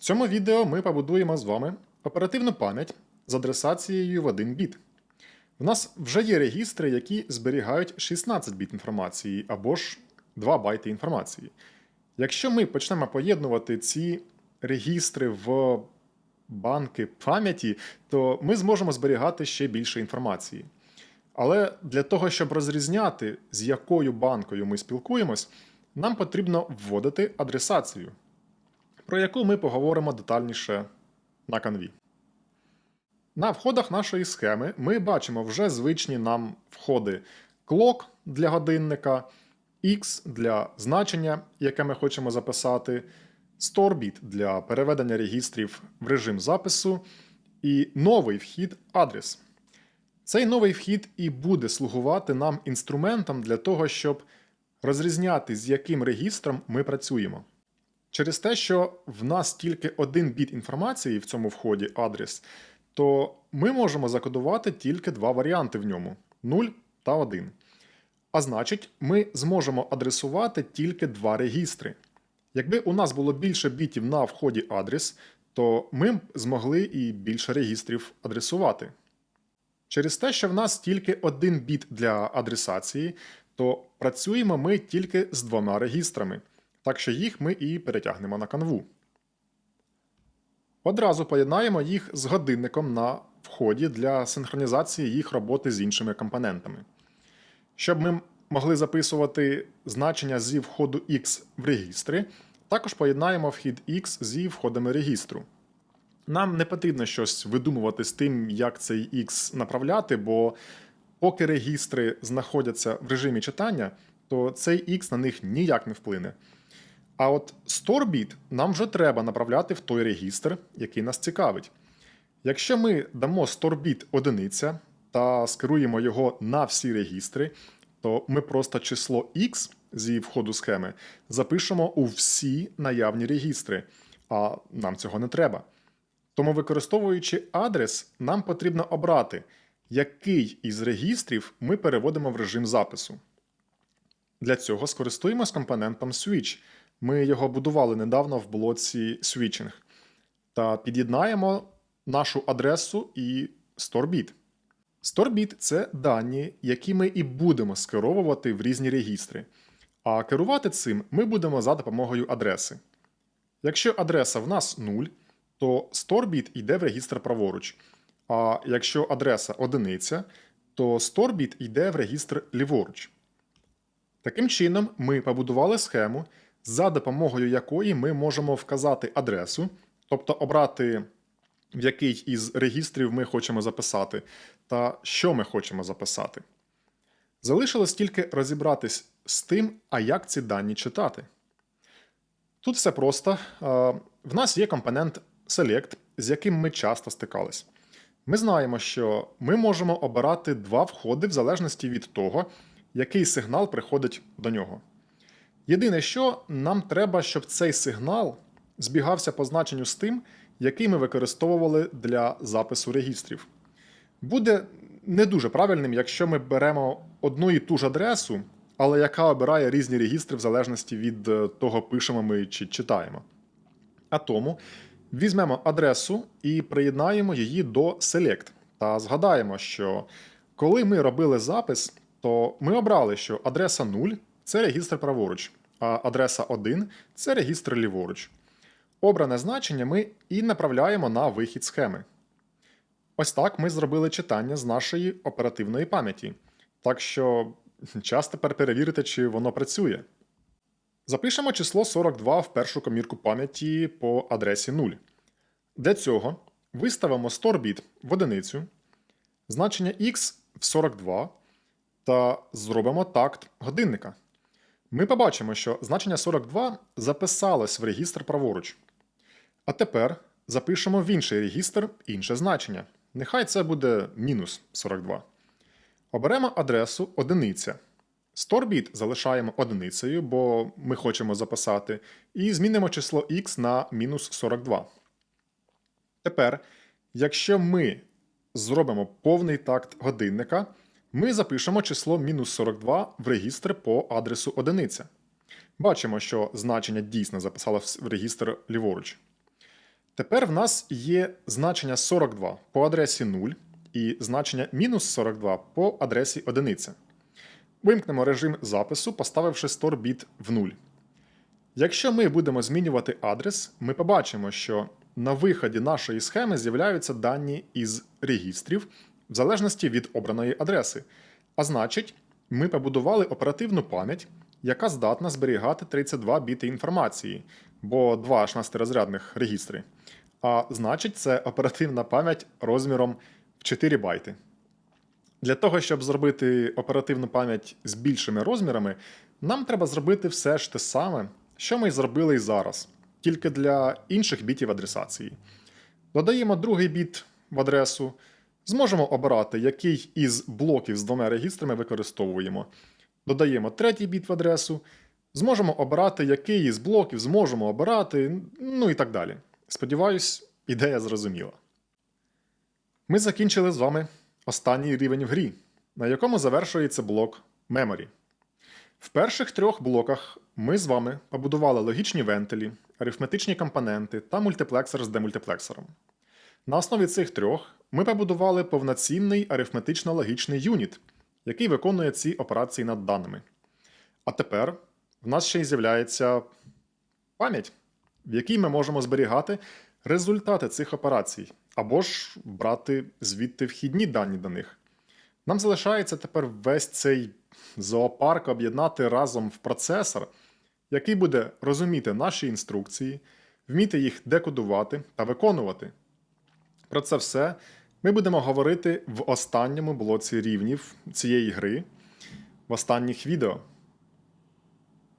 В цьому відео ми побудуємо з вами оперативну пам'ять з адресацією в 1 біт. У нас вже є регістри, які зберігають 16 біт інформації або ж 2 байти інформації. Якщо ми почнемо поєднувати ці регістри в банки пам'яті, то ми зможемо зберігати ще більше інформації. Але для того, щоб розрізняти, з якою банкою ми спілкуємось, нам потрібно вводити адресацію, про яку ми поговоримо детальніше на канві. На входах нашої схеми ми бачимо вже звичні нам входи clock для годинника, X для значення, яке ми хочемо записати, StoreBit для переведення регістрів в режим запису, і новий вхід адрес. Цей новий вхід і буде слугувати нам інструментом для того, щоб розрізняти, з яким регістром ми працюємо. Через те, що в нас тільки один біт інформації в цьому вході адрес, то ми можемо закодувати тільки два варіанти в ньому 0 та 1. А значить, ми зможемо адресувати тільки два регістри. Якби у нас було більше бітів на вході адрес, то ми б змогли і більше регістрів адресувати. Через те, що в нас тільки один біт для адресації, то працюємо ми тільки з двома регістрами, так що їх ми і перетягнемо на канву. Одразу поєднаємо їх з годинником на вході для синхронізації їх роботи з іншими компонентами. Щоб ми могли записувати значення зі входу X в регістри, також поєднаємо вхід X зі входами регістру. Нам не потрібно щось видумувати з тим, як цей X направляти, бо поки регістри знаходяться в режимі читання, то цей X на них ніяк не вплине. А от StoreBit нам вже треба направляти в той регістр, який нас цікавить. Якщо ми дамо StoreBit одиниця та скеруємо його на всі регістри, то ми просто число X зі входу схеми запишемо у всі наявні регістри, а нам цього не треба. Тому, використовуючи адрес, нам потрібно обрати, який із регістрів ми переводимо в режим запису. Для цього скористуємось компонентом Switch. Ми його будували недавно в блоці Switching. Та під'єднаємо нашу адресу і StoreBit. StoreBit – це дані, які ми і будемо скеровувати в різні регістри. А керувати цим ми будемо за допомогою адреси. Якщо адреса в нас 0, то StoreBit йде в регістр праворуч. А якщо адреса одиниця, то StoreBit йде в регістр ліворуч. Таким чином, ми побудували схему, за допомогою якої ми можемо вказати адресу, тобто обрати, в який із регістрів ми хочемо записати, та що ми хочемо записати. Залишилось тільки розібратись з тим, а як ці дані читати. Тут все просто. В нас є компонент Select, з яким ми часто стикались. Ми знаємо, що ми можемо обирати два входи в залежності від того, який сигнал приходить до нього. Єдине, що нам треба, щоб цей сигнал збігався по значенню з тим, який ми використовували для запису регістрів. Буде не дуже правильним, якщо ми беремо одну і ту ж адресу, але яка обирає різні регістри в залежності від е, того, пишемо ми чи читаємо. А тому візьмемо адресу і приєднаємо її до Select. Та згадаємо, що коли ми робили запис, то ми обрали, що адреса 0 це регістр праворуч, а адреса 1 це регістр ліворуч. Обране значення ми і направляємо на вихід схеми. Ось так ми зробили читання з нашої оперативної пам'яті. Так що час тепер перевірити, чи воно працює. Запишемо число 42 в першу комірку пам'яті по адресі 0. Для цього виставимо StoreBit в одиницю, значення X в 42 та зробимо такт годинника. Ми побачимо, що значення 42 записалось в регістр праворуч. А тепер запишемо в інший регістр інше значення. Нехай це буде мінус 42. Оберемо адресу одиниця. StoreBit залишаємо одиницею, бо ми хочемо записати, і змінимо число x на мінус 42. Тепер, якщо ми зробимо повний такт годинника, ми запишемо число мінус 42 в регістр по адресу одиниця. Бачимо, що значення дійсно записало в регістр ліворуч. Тепер в нас є значення 42 по адресі 0 і значення мінус 42 по адресі 1. Вимкнемо режим запису, поставивши store біт в 0. Якщо ми будемо змінювати адрес, ми побачимо, що на виході нашої схеми з'являються дані із регістрів в залежності від обраної адреси. А значить, ми побудували оперативну пам'ять, яка здатна зберігати 32 біти інформації, бо два 16-розрядних регістри. А значить, це оперативна пам'ять розміром в 4 байти. Для того, щоб зробити оперативну пам'ять з більшими розмірами, нам треба зробити все ж те саме, що ми й зробили і зараз, тільки для інших бітів адресації. Додаємо другий біт в адресу, зможемо обирати, який із блоків з двома регістрами використовуємо. Додаємо третій біт в адресу, зможемо обирати, який із блоків зможемо обирати, ну і так далі. Сподіваюсь, ідея зрозуміла. Ми закінчили з вами останній рівень в грі, на якому завершується блок Memory. В перших трьох блоках ми з вами побудували логічні вентилі, арифметичні компоненти та мультиплексор з демультиплексором. На основі цих трьох ми побудували повноцінний арифметично-логічний юніт, який виконує ці операції над даними. А тепер в нас ще й з'являється пам'ять, в якій ми можемо зберігати результати цих операцій, або ж брати звідти вхідні дані до них. Нам залишається тепер весь цей зоопарк об'єднати разом в процесор, який буде розуміти наші інструкції, вміти їх декодувати та виконувати. Про це все ми будемо говорити в останньому блоці рівнів цієї гри, в останніх відео.